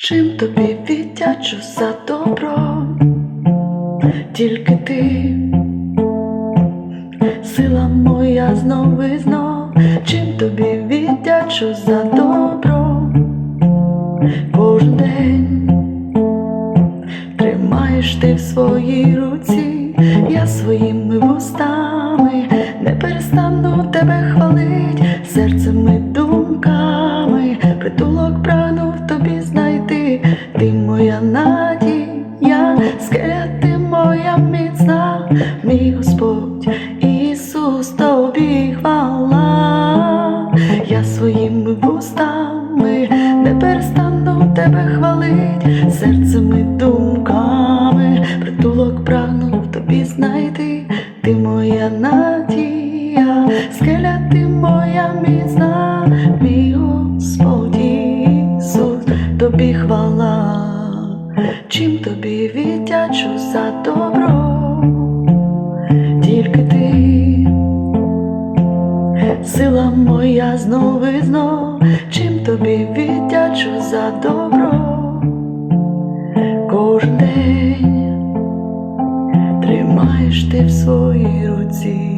Чим тобі віддячу за добро, тільки ти, сила моя знов і знов, чим тобі віддячу за добро, кожен день тримаєш ти в своїй руці, я своїми вустами. Не перестану тебе хвалить, серцем ти моя надія, ти моя міцна, мій Господь, Ісус, тобі хвала, я своїми вустами не перестану тебе хвалить, серцем і думками, притулок прагну в тобі знайти, ти моя надія, скеля ти моя міцна, мій Господь тобі хвала, чим тобі віддячу за добро, тільки ти, сила моя знов і знов, чим тобі віддячу за добро, кожен день тримаєш ти в своїй руці.